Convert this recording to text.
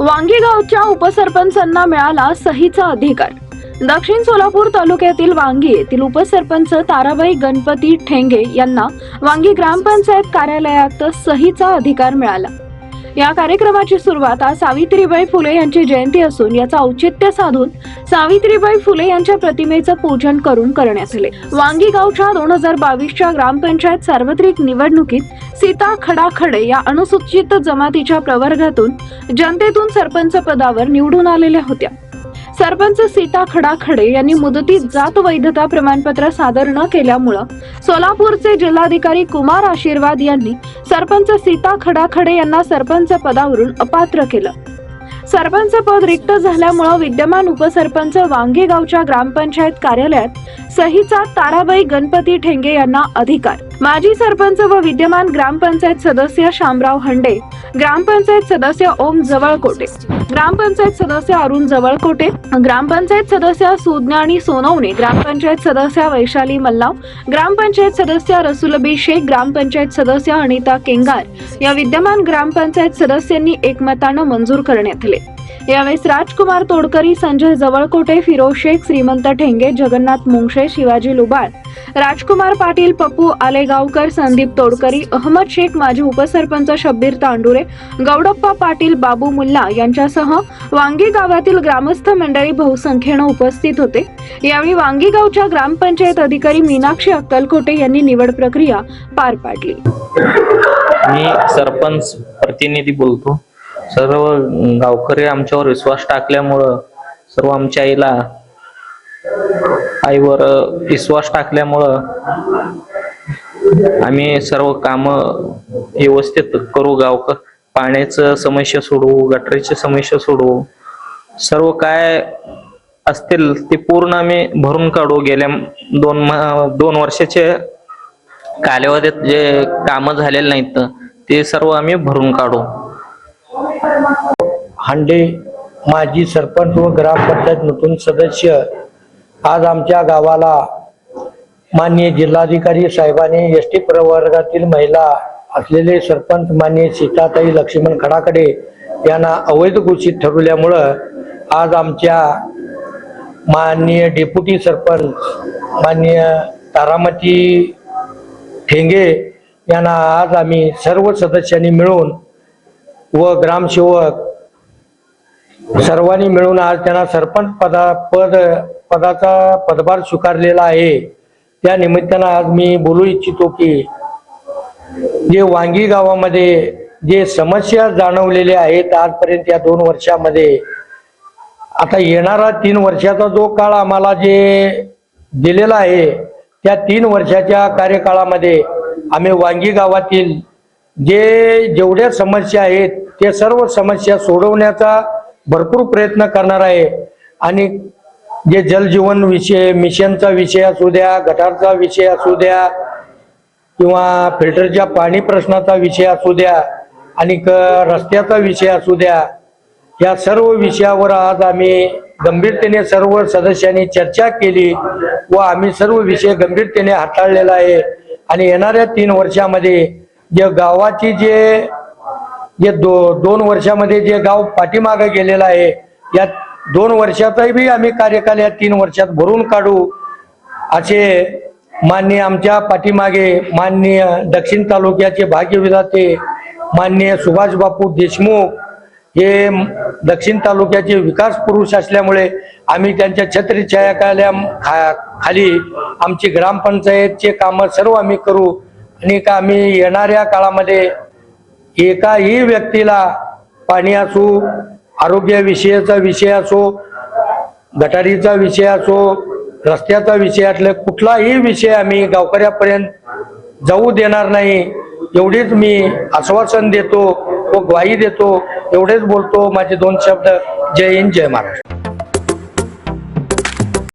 वांगीगावच्या उपसरपंचांना मिळाला सहीचा अधिकार. दक्षिण सोलापूर तालुक्यातील वांगी येथील उपसरपंच ताराबाई गणपती ठेंगे यांना वांगी ग्रामपंचायत कार्यालयात सहीचा अधिकार मिळाला. या कार्यक्रमाची सुरुवात आज सावित्रीबाई फुले यांची जयंती असून याचा औचित्य साधून सावित्रीबाई फुले यांच्या प्रतिमेचं पूजन करून करण्यात आले. वांगी गावच्या दोन हजार बावीसच्या ग्रामपंचायत सार्वत्रिक निवडणुकीत सीता खडाखडे या अनुसूचित जमातीच्या प्रवर्गातून जनतेतून सरपंच पदावर निवडून आलेल्या होत्या. सरपंच सीता खडाखडे यांनी मुदतीत जात वैधता प्रमाणपत्र सादर न केल्यामुळं सोलापूरचे जिल्हाधिकारी कुमार आशीर्वाद यांनी सरपंच सीता खडाखडे यांना सरपंच पदावरून अपात्र केलं. सरपंच पद रिक्त झाल्यामुळं विद्यमान उपसरपंच वांगेगावच्या ग्रामपंचायत कार्यालयात सहीचा ताराबाई गणपती ठेंगे यांना अधिकार. माजी सरपंच व विद्यमान ग्रामपंचायत सदस्य शामराव हंडे ग्रामपंचायत सदस्य ओम जवळकोटे ग्रामपंचायत सदस्य अरुण जवळकोटे ग्रामपंचायत सदस्य सुज्ञानी सोनवणे ग्रामपंचायत सदस्य वैशाली मल्लाव ग्रामपंचायत सदस्य रसुलबी शेख ग्रामपंचायत सदस्य अनिता केंगार या विद्यमान ग्रामपंचायत सदस्यांनी एकमतानं मंजूर करण्यात आले. यावेळेस राजकुमार तोडकरी संजय जवळकोटे फिरोज शेख श्रीमंत ठेंगे जगन्नाथ मुंगशे शिवाजी लुबाळ राजकुमार पाटील पप्पू आलेगावकर संदीप तोडकरी अहमद शेख माजी उपसरपंच शब्बीर तांडुरे गौडप्पा पाटील बाबू मुल्ला यांच्यासह वांगी गावातील ग्रामस्थ मंडळी बहुसंख्येनं उपस्थित होते. यावेळी वांगी गावच्या ग्रामपंचायत अधिकारी मीनाक्षी अक्कलकोटे यांनी निवड प्रक्रिया पार पाडली. मी सरपंच प्रतिनिधी बोलतो. सर्व गावकरी आमच्यावर विश्वास टाकल्यामुळं सर्व आमच्या आईला आईवर विश्वास टाकल्यामुळं आम्ही सर्व काम व्यवस्थित करू गावक पाण्याचं समस्या सोडवू गटरीची समस्या सोडवू. सर्व काय असतील ते पूर्ण आम्ही भरून काढू. गेल्या दोन दोन वर्षाचे कालावधीत जे कामं झालेले नाहीत ते सर्व आम्ही भरून काढू. हांडे माजी सरपंच व ग्रामपंचायत नूतन सदस्य. आज आमच्या गावाला माननीय जिल्हाधिकारी साहेबांनी एस टी प्रवर्गातील महिला असलेले सरपंच मान्य सीताताई लक्ष्मण खडाकडे यांना अवैध घोषित ठरवल्यामुळं आज आमच्या माननीय डेप्युटी सरपंच माननीय तारामती ठेंगे यांना आज आम्ही सर्व सदस्यांनी मिळून व ग्रामसेवक सर्वांनी मिळून आज त्यांना सरपंच पदा पद पदाचा पदभार स्वीकारलेला आहे. त्या निमित्तानं आज मी बोलू इच्छितो की जे वांगी गावामध्ये जे समस्या जाणवलेल्या आहेत आजपर्यंत या दोन वर्षामध्ये आता येणारा तीन वर्षाचा जो काळ आम्हाला जे दिलेला आहे त्या तीन वर्षाच्या कार्यकाळामध्ये आम्ही वांगी गावातील जे जेवढ्या समस्या आहेत ते सर्व समस्या सोडवण्याचा भरपूर प्रयत्न करणार आहे. आणि जे जलजीवन विषय मिशनचा विषय असू द्या गटारचा विषय असू द्या किंवा फिल्टरच्या पाणी प्रश्नाचा विषय असू द्या आणि क- रस्त्याचा विषय असू द्या या सर्व विषयावर आज आम्ही गंभीरतेने सर्व सदस्यांनी चर्चा केली व आम्ही सर्व विषय गंभीरतेने हाताळलेला आहे. आणि येणाऱ्या तीन वर्षामध्ये जे गावाची जे जे दो दोन वर्षामध्ये जे गाव पाठीमागे गेलेलं आहे या दोन वर्षातही बी आम्ही कार्यकाल या तीन वर्षात भरून काढू असे माननीय आमच्या पाठीमागे माननीय दक्षिण तालुक्याचे भाग्यविधाते माननीय सुभाष बापू देशमुख हे दक्षिण तालुक्याचे विकास पुरुष असल्यामुळे आम्ही त्यांच्या छत्री छायाकाल्या खा खाली आमची ग्रामपंचायतचे कामं सर्व आम्ही करू. आणि का आम्ही येणाऱ्या काळामध्ये एकाही व्यक्तीला पाणी असो आरोग्याविषयीचा विषय असो गटारीचा विषय असो रस्त्याचा विषय असले कुठलाही विषय आम्ही गावकऱ्यापर्यंत जाऊ देणार नाही. एवढीच मी आश्वासन देतो व ग्वाही देतो एवढेच बोलतो माझे दोन शब्द. जय हिंद जय महाराष्ट्र.